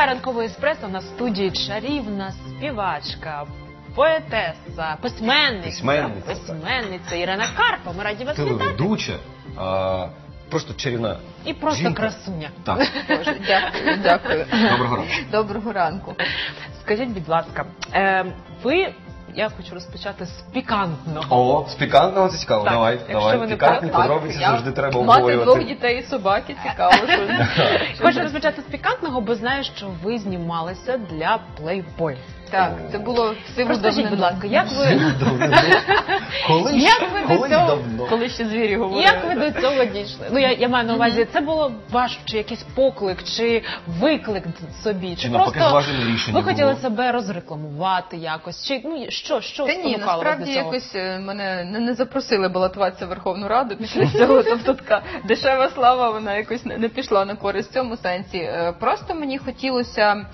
Триває ранкове еспресо на студії чарівна співачка, поетеса, письменниця, Письменниця, письменниця Ірина Карпа. Ми раді вас вітати. телеведуча, а, просто чарівна І просто жінка. красуня. Так, Боже, дякую, дякую. доброго ранку. Доброго ранку. Скажіть, будь ласка, е, ви, я хочу розпочати з пікантного. О, з пікантного це цікаво. Так, давай, якщо давай. ви не Пікантні проти, подробиці я завжди треба Мати двох дітей і собаки цікаво. Що... Хочу розпочати з пікантного, бо знаю, що ви знімалися для Playboy. Так, це було в силу Розкажіть, будь ласка, як ви, Колись, Як ви до цього- давно. коли ще звірі говорили. як ви до цього дійшли? Ну я, я маю на увазі, це було ваш чи якийсь поклик, чи виклик собі, чи, Чи навпаки просто зважене рішення ви хотіли було? себе розрекламувати якось, чи ну що, що Та ні, спонукало вас насправді до цього? якось е, мене не, не запросили балотуватися в Верховну Раду після цього. Тобто така дешева слава, вона якось не, не пішла на користь в цьому сенсі. Е, Просто мені хотілося.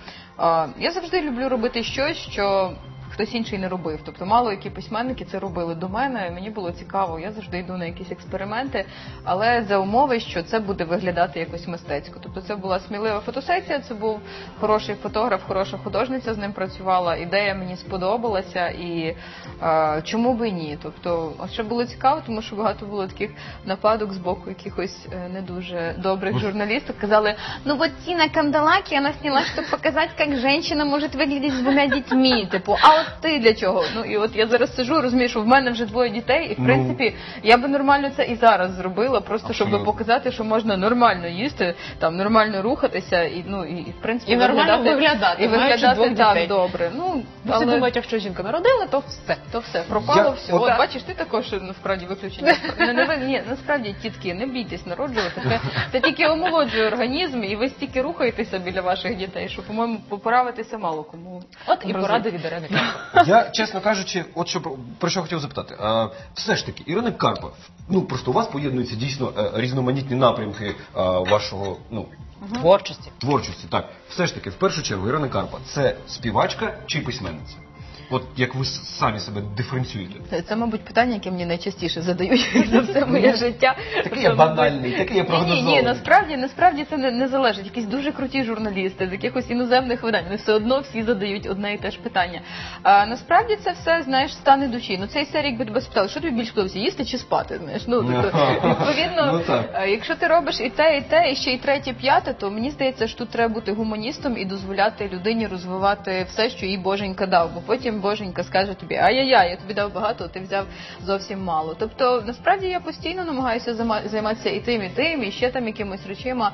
Я завжди люблю робити щось, що. Хтось інший не робив. Тобто мало які письменники це робили до мене. Мені було цікаво, я завжди йду на якісь експерименти, але за умови, що це буде виглядати якось мистецько. Тобто це була смілива фотосесія, це був хороший фотограф, хороша художниця з ним працювала. Ідея мені сподобалася, і е, чому би ні? Тобто, ще було цікаво, тому що багато було таких нападок з боку якихось е, не дуже добрих журналістів. Казали, ну от Тина Кандалаки, вона сняла, щоб показати, як жінка може виглядати з двома дітьми. Типу, а от ти для чого? Ну і от я зараз сижу, розумію, що в мене вже двоє дітей, і в Ну. принципі я би нормально це і зараз зробила, просто щоб Абсолютно. показати, що можна нормально їсти, там нормально рухатися, і ну і, і в принципі І нормально виглядати, і маючи виглядати двох так дітей. добре. Ну Бо всі але думають, якщо жінка народила, то все. то все пропало Я- все. от- От, бачиш, ти також насправді виключення. Не, не ви ні, насправді тітки, не бійтесь народжувати. Це, це тільки омолоджує організм, і ви стільки рухаєтеся біля ваших дітей, що по-моєму поправитися мало кому. От і поради від Ірини. Я, чесно кажучи, от що про- про що хотів запитати. Е, все ж таки, Ірина Карпа, ну просто у вас поєднуються дійсно е, різноманітні напрямки е, вашого ну, Творчості. творчості. Так, все ж таки, в першу чергу, Ірина Карпа це співачка чи письменниця? От як ви самі себе диференціюєте? Це, це, мабуть, питання, яке мені найчастіше задають за все моє життя. Такий я банальний, такий я Ні, ні, ні, насправді, насправді це не, не залежить. Якісь дуже круті журналісти з якихось іноземних видань. Вони все одно всі задають одне і те ж питання. А насправді це все, знаєш, стани душі. Ну цей серій, якби тебе спитали, що тобі більше подобається, їсти чи спати? Знаєш, ну тобто, відповідно, Ну, так. якщо ти робиш і те, і те, і ще й третє, п'яте, то мені здається, що тут треба бути гуманістом і дозволяти людині розвивати все, що їй Боженька дав. Бо потім Боженька скаже тобі, ай-яй-яй, я тобі дав багато, ти взяв зовсім мало. Тобто, насправді я постійно намагаюся займа- займатися і тим, і тим, і ще там якимось речима.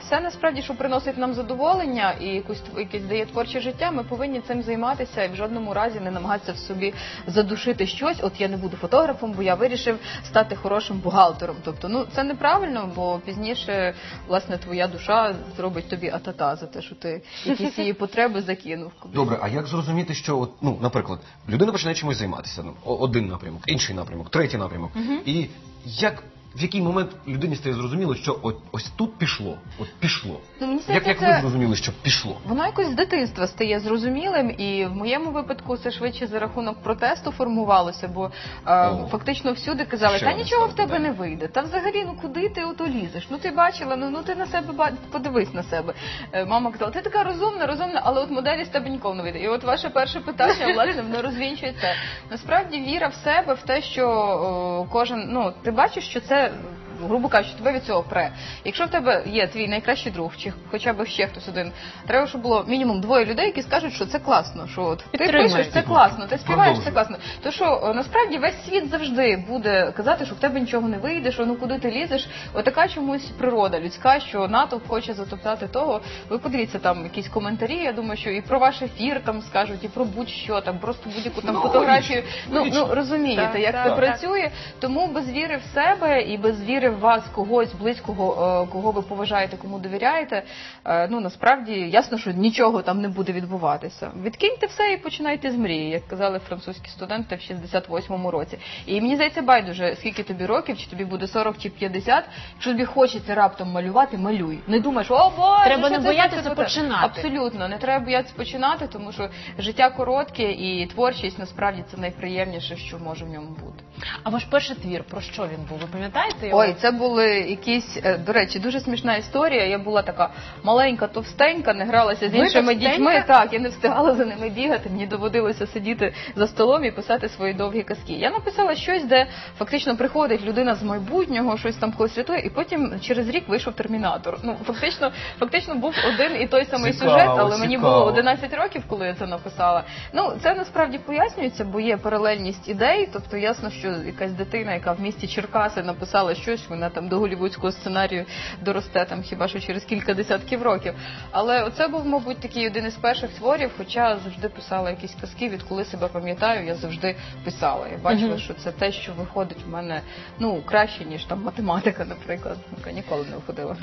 Все насправді, що приносить нам задоволення і якусь якесь дає творче життя, ми повинні цим займатися і в жодному разі не намагатися в собі задушити щось. От я не буду фотографом, бо я вирішив стати хорошим бухгалтером. Тобто, ну це неправильно, бо пізніше власне твоя душа зробить тобі атата за те, що ти якісь її потреби закинув. Добре, а як зрозуміти, що от, ну, наприклад, людина починає чимось займатися, ну, о- один напрямок, інший напрямок, третій напрямок. І як в який момент людині стає зрозуміло, що от ось тут пішло, от пішло. Ну, мені Як, як це- ви зрозуміли, що пішло? Воно якось з дитинства стає зрозумілим, і в моєму випадку це швидше за рахунок протесту формувалося, бо е, фактично всюди казали, Ще та нічого в тебе да. не вийде. Та взагалі, ну куди ти ото лізеш? Ну ти бачила, ну, ну ти на себе ба- подивись на себе. Е, мама казала, ти така розумна, розумна, але от моделі з тебе ніколи не вийде. І от ваше перше питання, власне, воно розвінчує це. Насправді віра в себе, в те, що о, кожен, ну ти бачиш, що це. yeah Грубо кажучи, тебе від цього пре. Якщо в тебе є твій найкращий друг, чи хоча б ще хтось один, треба, щоб було мінімум двоє людей, які скажуть, що це класно. Що от ти пишеш, це класно, ти співаєш, це класно. То що насправді весь світ завжди буде казати, що в тебе нічого не вийде, що ну куди ти лізеш. Отака чомусь природа людська, що натовп хоче затоптати того. Ви подивіться там якісь коментарі. Я думаю, що і про ваш ефір там скажуть, і про будь-що там, просто будь-яку там Ну, фотографію. логічно, Ну ну розумієте, Так, як так, це так. працює. Тому без віри в себе і без віри в вас когось близького, е, кого ви поважаєте, кому довіряєте. е, Ну насправді ясно, що нічого там не буде відбуватися. Відкиньте все і починайте з мрії, як казали французькі студенти в 68-му році. І мені здається, байдуже, скільки тобі років, чи тобі буде 40 чи 50, Якщо тобі хочеться раптом малювати, малюй. Не думаєш, о боже, Треба що не це, боятися це?» починати. Абсолютно, не треба боятися починати, тому що життя коротке і творчість насправді це найприємніше, що може в ньому бути. А ваш перший твір про що він був? Ви пам'ятаєте його? Ой, це були якісь, е, до речі, дуже смішна історія. Я була така маленька, товстенька, не гралася з Ви іншими товстенька? дітьми. Так, я не встигала за ними бігати. Мені доводилося сидіти за столом і писати свої довгі казки. Я написала щось, де фактично приходить людина з майбутнього, щось там когось рятує, і потім через рік вийшов термінатор. Ну фактично, фактично був один і той самий Цікаво, сюжет, але мені цікаво. було 11 років, коли я це написала. Ну це насправді пояснюється, бо є паралельність ідей. Тобто ясно, що якась дитина, яка в місті Черкаси написала щось, вона там до голівудського сценарію доросте там хіба що через кілька десятків років. Але оце був, мабуть, такий один із перших творів, хоча завжди писала якісь казки, відколи себе пам'ятаю, я завжди писала. Я бачила, що це те, що виходить в мене ну краще ніж там математика, наприклад. Ну, Ніколи не виходила.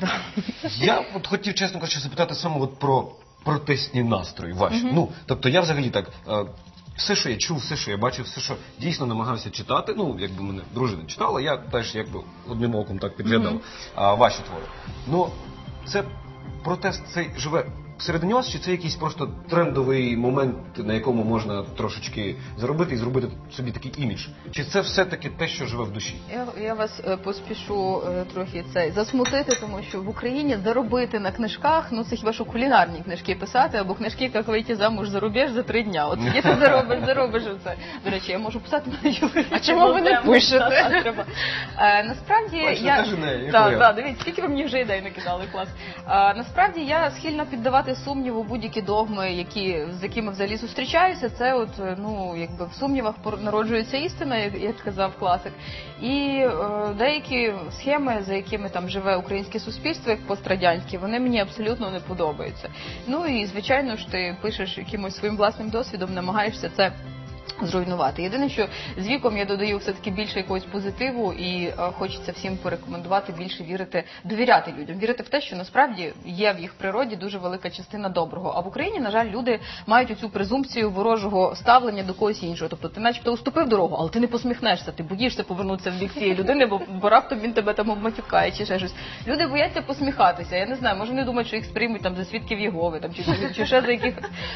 Я от хотів, чесно кажучи, запитати саме от про протестні настрої ваші. Ну, тобто я взагалі так. Все, що я чув, все, що я бачив, все, що дійсно намагався читати. Ну, якби мене дружина читала, я теж якби одним оком так підглядав а, ваші твори. Ну, це протест цей живе всередині вас, чи це якийсь просто трендовий момент, на якому можна трошечки заробити і зробити собі такий імідж? Чи це все-таки те, що живе в душі? Я, я вас е, поспішу е, трохи цей засмутити, тому що в Україні заробити на книжках, ну це хіба що кулінарні книжки писати, або книжки, як вийти замуж за рубеж за три дня. От тоді ти заробиш, заробиш це. До речі, я можу писати на чоловік. А чому ви не пишете? Треба. Е, насправді Бачите, я теж ідея, як так, я. так, дивіться, скільки ви мені вже ідей накидали клас. Е, насправді я схильна піддавати сумніву будь-які догми, які з якими взагалі зустрічаюся. Це от е, ну якби в сумнівах народжується істина, як казав класик. І е, деякі схеми, за якими там живе українське суспільство, як пострадянське, вони мені абсолютно не подобаються. Ну і звичайно ж ти пишеш якимось своїм власним досвідом, намагаєшся це. Зруйнувати. Єдине, що з віком я додаю все таки більше якогось позитиву, і е, хочеться всім порекомендувати більше вірити, довіряти людям, вірити в те, що насправді є в їх природі дуже велика частина доброго. А в Україні, на жаль, люди мають оцю презумпцію ворожого ставлення до когось іншого. Тобто ти, начебто, уступив дорогу, але ти не посміхнешся, ти боїшся повернутися в бік цієї людини, бо, бо раптом він тебе там обматюкає чи ще щось. Люди бояться посміхатися. Я не знаю, може вони думають, що їх сприймуть там за свідків Єгови, там чи, чи ще за яких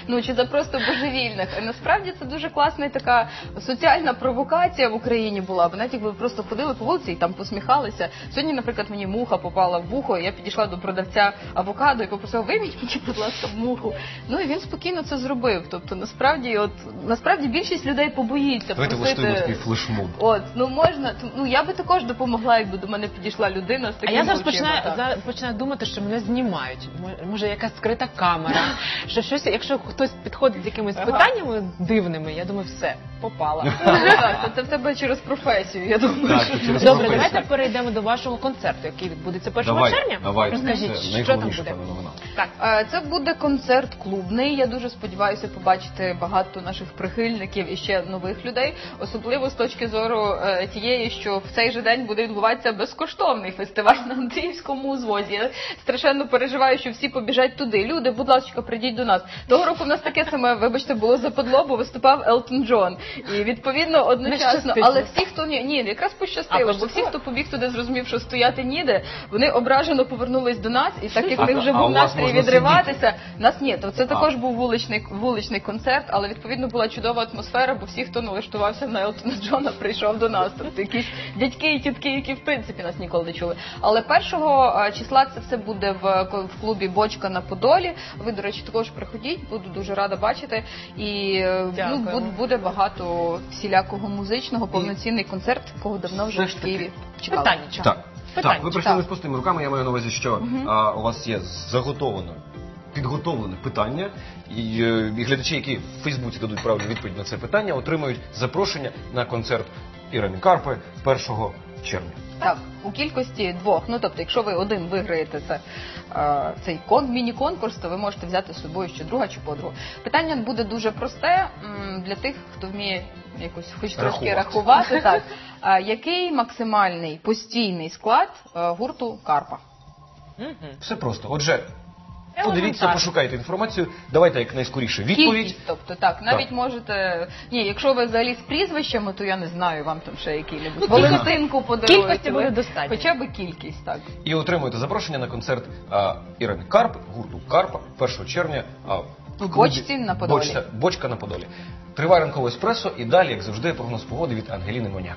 ну чи за просто божевільних. Насправді це дуже класна і така соціальна провокація в Україні була. Бо навіть якби просто ходили по вулиці і там посміхалися. Сьогодні, наприклад, мені муха попала в вухо. і Я підійшла до продавця авокадо і попросила, вийміть мені, будь ласка, муху. Ну і він спокійно це зробив. Тобто, насправді, от насправді більшість людей побоїться Давайте просити. влаштуємо такий флешмоб. От, ну можна, ну я би також допомогла, якби до мене підійшла людина з А я зараз починаю так. за- починаю думати, що мене знімають. Мо- Може, якась скрита камера. Що щось, якщо хтось підходить з якимись Ага. питаннями дивними, я думаю, все, concept попала. Так, це в тебе через професію, я думаю. Так, що- через Добре, професію. давайте перейдемо до вашого концерту, який відбудеться 1 червня. давай, Розкажіть, це що там найголовніша буде. новина. Так. Е, Це буде концерт клубний. Я дуже сподіваюся побачити багато наших прихильників і ще нових людей, особливо з точки зору е, тієї, що в цей же день буде відбуватися безкоштовний фестиваль на Андріївському узвозі. Я страшенно переживаю, що всі побіжать туди. Люди, будь ласка, прийдіть до нас. Того року в нас таке саме, вибачте, було западло, бо виступав Елтон Джон. І відповідно одночасно, але всі, хто ні, ні, якраз пощастило, бо всі, хто побіг туди, зрозумів, що стояти ніде, вони ображено повернулись до нас, і так як в них вже був настрій відриватися. Нас ні, то це також був вуличний вуличний концерт, але відповідно була чудова атмосфера, бо всі, хто налаштувався на Елтона Джона, прийшов до нас. Тобто якісь дядьки і тітки, які в принципі нас ніколи не чули. Але першого е, числа це все буде в, в клубі Бочка на Подолі. Ви, до речі, також приходіть, буду дуже рада бачити. І е, ну, буде, буде багато всілякого музичного, повноцінний концерт, якого давно вже Все ж в таки- Києві чекали. Питання. Так, Питання. так, ви прийшли не з пустими руками, я маю на увазі, що а, у вас є заготовлене, підготовлене питання, і, е, і глядачі, які в Фейсбуці дадуть правильну відповідь на це питання, отримають запрошення на концерт Ірини Карпи 1 червня. Так, у кількості двох. Ну тобто, якщо ви один виграєте це, е, цей кон, міні-конкурс, то ви можете взяти з собою ще друга чи подругу. Питання буде дуже просте м, для тих, хто вміє якось хоч трошки Рахувати. рахувати. Так. А, який максимальний постійний склад е, гурту Карпа? Все просто. Отже, подивіться, Елементарно. пошукайте інформацію, давайте як найскоріше відповідь. Кількість, тобто так, навіть Так. можете. Ні, якщо ви взагалі з прізвищами, то я не знаю, вам там ще які-небудь Ну, Валентинку подарують. кількості буде достатньо. Хоча б кількість, так. І отримуєте запрошення на концерт а, Ірини Карп, гурту Карпа 1 червня. А, в клубі Бочці на Подолі. Бочця- бочка на Подолі. Триває ранкове еспресо і далі, як завжди, прогноз погоди від Ангеліни Моняк.